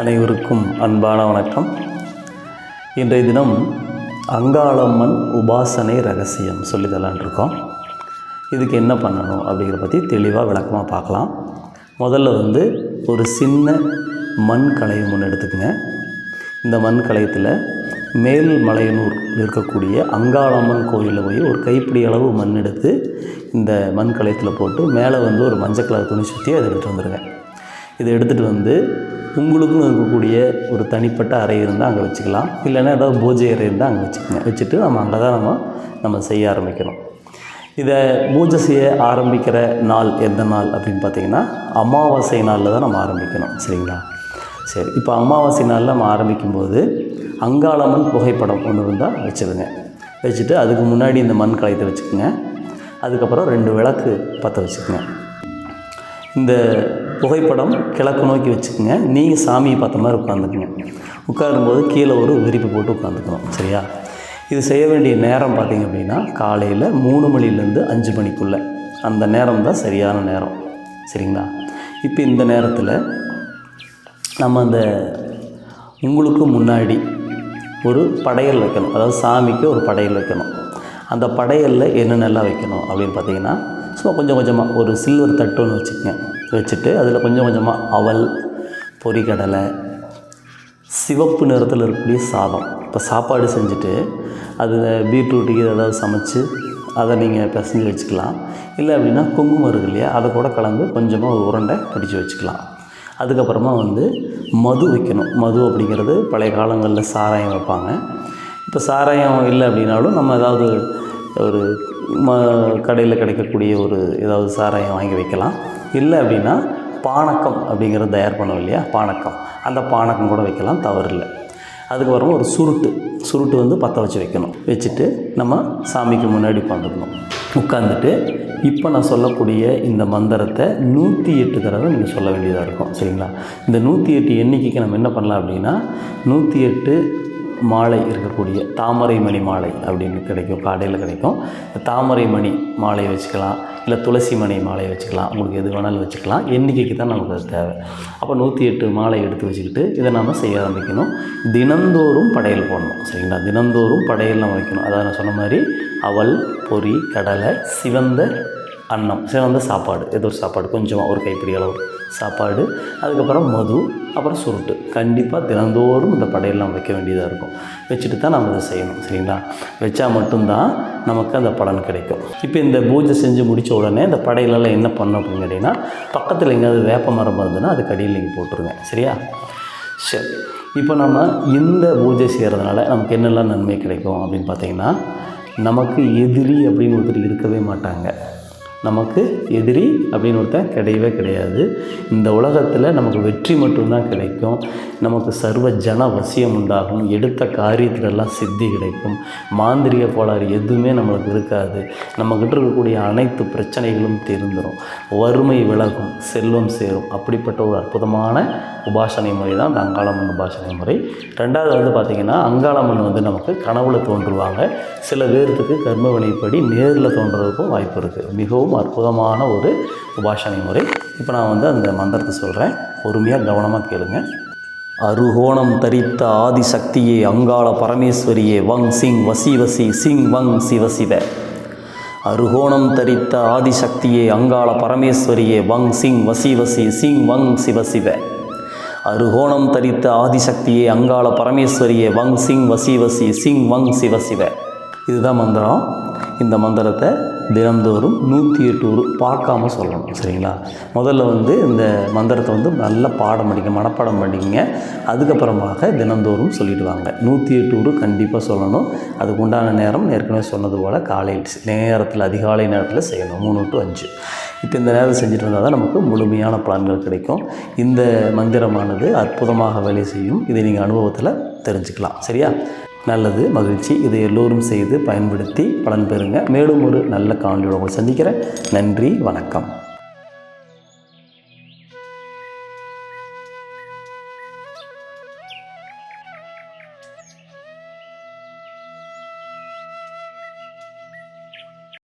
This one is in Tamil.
அனைவருக்கும் அன்பான வணக்கம். இன்றைய தினம் அங்காளம்மன் உபாசனை ரகசியம் சொல்லி இருக்கோம் இதுக்கு என்ன பண்ணணும் அப்படிங்கிறத பற்றி தெளிவாக விளக்கமாக பார்க்கலாம். முதல்ல வந்து ஒரு சின்ன மண் கலையம் ஒன்று எடுத்துக்கங்க. இந்த மண் கலையத்தில் மேல் மலையனூர் இருக்கக்கூடிய அங்காளம்மன் கோயிலில் போய் ஒரு கைப்பிடி அளவு மண் எடுத்து இந்த மண் கலையத்தில் போட்டு மேலே வந்து ஒரு மஞ்சள் கலர் துணி சுற்றி அதை எடுத்துகிட்டு வந்துடுங்க இதை எடுத்துகிட்டு வந்து உங்களுக்குன்னு இருக்கக்கூடிய ஒரு தனிப்பட்ட அறை இருந்தால் அங்கே வச்சுக்கலாம். இல்லைன்னா ஏதாவது பூஜை அறை இருந்தால் அங்கே வச்சுக்கோங்க. வச்சுட்டு நம்ம அங்கே தான் நம்ம நம்ம செய்ய ஆரம்பிக்கணும். இதை பூஜை செய்ய ஆரம்பிக்கிற நாள் எந்த நாள் அப்படின்னு பார்த்தீங்கன்னா அமாவாசை நாளில் தான் நம்ம ஆரம்பிக்கணும். சரிங்களா? சரி இப்போ அமாவாசை நாளில் நம்ம ஆரம்பிக்கும்போது அங்காளம்மன் புகைப்படம் ஒன்று இருந்தால் வச்சுருங்க வச்சுட்டு அதுக்கு முன்னாடி இந்த மண் கலையத்தை வச்சுக்கோங்க. அதுக்கப்புறம் ரெண்டு விளக்கு பற்ற வச்சுக்கோங்க. இந்த புகைப்படம் கிழக்கு நோக்கி வச்சுக்கோங்க. நீங்கள் சாமியை பார்த்த மாதிரி உட்காந்துக்குங்க. உட்காரும்போது கீழே ஒரு விரிப்பு போட்டு உட்காந்துக்கணும். சரியா? இது செய்ய வேண்டிய நேரம் பார்த்திங்க அப்படின்னா காலையில் மூணு மணிலேருந்து அஞ்சு மணிக்குள்ளே. அந்த நேரம் தான் சரியான நேரம். சரிங்களா? இப்போ இந்த நேரத்தில் நம்ம அந்த உங்களுக்கு முன்னாடி ஒரு படையல் வைக்கணும். அதாவது சாமிக்கு ஒரு படையல் வைக்கணும். அந்த படையலில் என்னென்னலாம் வைக்கணும் அப்படின்னு பார்த்தீங்கன்னா சும்மா கொஞ்சம் கொஞ்சமாக ஒரு சில்வர் தட்டு ஒன்று வச்சுட்டு அதில் கொஞ்சம் கொஞ்சமாக அவல் பொரிக்கடலை சிவப்பு நிறத்தில் இருக்கக்கூடிய சாதம். இப்போ சாப்பாடு செஞ்சுட்டு அது பீட்ரூட்டுக்கு ஏதாவது சமைச்சு அதை நீங்கள் பிசைஞ்சு வச்சுக்கலாம். இல்லை அப்படின்னா குங்குமம் இருக்கு இல்லையா அதை கூட கலந்து கொஞ்சமாக ஒரு உருண்டை பிடிச்சி வச்சுக்கலாம். அதுக்கப்புறமா வந்து மது வைக்கணும். மது அப்படிங்கிறது பழைய காலங்களில் சாராயம் வைப்பாங்க. இப்போ சாராயம் இல்லை அப்படின்னாலும் நம்ம ஏதாவது ஒரு ம கடையில் கிடைக்கக்கூடிய ஒரு ஏதாவது சாராயம் வாங்கி வைக்கலாம். இல்லை அப்படின்னா பானக்கம் அப்படிங்கிறத தயார் பண்ணோம் இல்லையா? பானக்கம். அந்த பானக்கம் கூட வைக்கலாம் தவறில்லை அதுக்கப்புறமா ஒரு சுருட்டு. சுருட்டு வந்து பற்ற வச்சு வைக்கணும். வச்சுட்டு நம்ம சாமிக்கு முன்னாடி உட்காந்துக்கணும். உட்காந்துட்டு இப்போ நான் சொல்லக்கூடிய இந்த மந்திரத்தை நூற்றி எட்டு தடவை நீங்கள் சொல்ல வேண்டியதாக இருக்கும். சரிங்களா? இந்த நூற்றி எட்டு எண்ணிக்கைக்கு நம்ம என்ன பண்ணலாம் அப்படின்னா நூற்றி எட்டு மாலை இருக்கக்கூடிய தாமரை மணி மாலை அப்படின்னு கிடைக்கும் கடையில் கிடைக்கும். தாமரை மணி மாலை வச்சுக்கலாம் இல்லை துளசி மணி மாலை வச்சுக்கலாம் உங்களுக்கு எது வேணாலும் வச்சுக்கலாம். எண்ணிக்கைக்கு தான் நமக்கு அது தேவை. அப்போ நூற்றி எட்டு மாலை எடுத்து வச்சுக்கிட்டு இதை நம்ம செய்ய ஆரம்பிக்கணும். தினந்தோறும் படையல் போடணும் சரிங்களா? தினந்தோறும் படையல் நம்ம வைக்கணும். அதாவது நான் சொன்ன மாதிரி அவல் பொரி கடலை சிவந்த அன்னம் சிவந்த சாப்பாடு. ஏதோ ஒரு சாப்பாடு? கொஞ்சமாக ஒரு கைப்பிடி அளவு. சாப்பாடு அதுக்கப்புறம் மது அப்புறம் சுருட்டு. கண்டிப்பாக தினந்தோறும் இந்த படையெல்லாம் வைக்க வேண்டியதாக இருக்கும். வச்சுட்டு தான் நம்ம இதை செய்யணும் சரிங்களா? வச்சா மட்டும்தான் நமக்கு அந்த பலன் கிடைக்கும். இப்போ இந்த பூஜை செஞ்சு முடித்த உடனே இந்த படையிலெல்லாம் என்ன பண்ணணும் அப்படின்னு கேட்டிங்கன்னா பக்கத்தில் எங்கேயாவது வேப்ப மரம் இருந்ததுன்னா அதுக்கு அடியில் நீங்கள் போட்டுருங்க சரியா? சரி இப்போ நம்ம இந்த பூஜை செய்கிறதுனால நமக்கு என்னெல்லாம் நன்மை கிடைக்கும் அப்படின்னு பார்த்தீங்கன்னா நமக்கு எதிரி அப்படின்னு ஒருத்தர் இருக்கவே மாட்டாங்க. நமக்கு எதிரி அப்படின்னு ஒருத்தன் கிடையவே கிடையாது. இந்த உலகத்தில் நமக்கு வெற்றி மட்டும்தான் கிடைக்கும். நமக்கு சர்வ ஜன வசியம் உண்டாகும். எடுத்த காரியத்திலெல்லாம் சித்தி கிடைக்கும். மாந்திரிக கோளாறு எதுவுமே நம்மளுக்கு இருக்காது. நம்மக்கிட்ட இருக்கக்கூடிய அனைத்து பிரச்சனைகளும் தீர்ந்துடும் வறுமை விலகும் செல்வம் சேரும். அப்படிப்பட்ட ஒரு அற்புதமான உபாசனை முறை தான் இந்த அங்காளம்மன் உபாசனை முறை. ரெண்டாவது வந்து பார்த்திங்கன்னா அங்காளம்மன் வந்து நமக்கு கனவுல தோன்றுவாங்க. சில பேர்த்துக்கு கர்ம வினைப்படி நேரில் தோன்றதுக்கும் வாய்ப்பு இருக்குது மிகவும் அற்புதமான ஒரு உபாசனை முறை. இப்போ நான் வந்து அந்த மந்திரத்தை சொல்கிறேன் பொறுமையாக கவனமாக கேளுங்க. அருகோணம் தரித்த ஆதிசக்தியே அங்காள பரமேஸ்வரியே வங் சிங் வசி வசி சிங் வங் சிவசிவ அருகோணம் தரித்த ஆதிசக்தியே அங்காள பரமேஸ்வரியே வங் சிங் வசி வசி சிங் வங் சிவசிவ அருகோணம் தரித்த ஆதிசக்தியே அங்காள பரமேஸ்வரியே வங் சிங் வசி வசி சிங் வங் சிவ சிவ. இதுதான் மந்திரம். இந்த மந்திரத்தை தினந்தோறும் நூற்றி எட்டு ஒரு பார்க்காம சொல்லணும் சரிங்களா? முதல்ல வந்து இந்த மந்திரத்தை வந்து நல்லா பாடம் படிக்க மனப்பாடம் பண்ணிக்கங்க அதுக்கப்புறமாக தினந்தோறும் சொல்லிட்டு வாங்க. நூற்றி எட்டு ஒரு கண்டிப்பாக சொல்லணும். அதுக்கு உண்டான நேரம் ஏற்கனவே சொன்னது போல் காலை நேரத்தில் அதிகாலை நேரத்தில் செய்யணும். மூணு டு அஞ்சு. இப்போ இந்த நேரம் செஞ்சுட்டு வந்தால் தான் நமக்கு முழுமையான பலன்கள் கிடைக்கும். இந்த மந்திரமானது அற்புதமாக வேலை செய்யும். இதை நீங்கள் அனுபவத்தில் தெரிஞ்சுக்கலாம் சரியா? நல்லது மகிழ்ச்சி. இதை எல்லோரும் செய்து பயன்படுத்தி பலன் பெறுங்க. மேலும் ஒரு நல்ல காணொலியோடு உங்களை சந்திக்கிறேன். நன்றி வணக்கம்.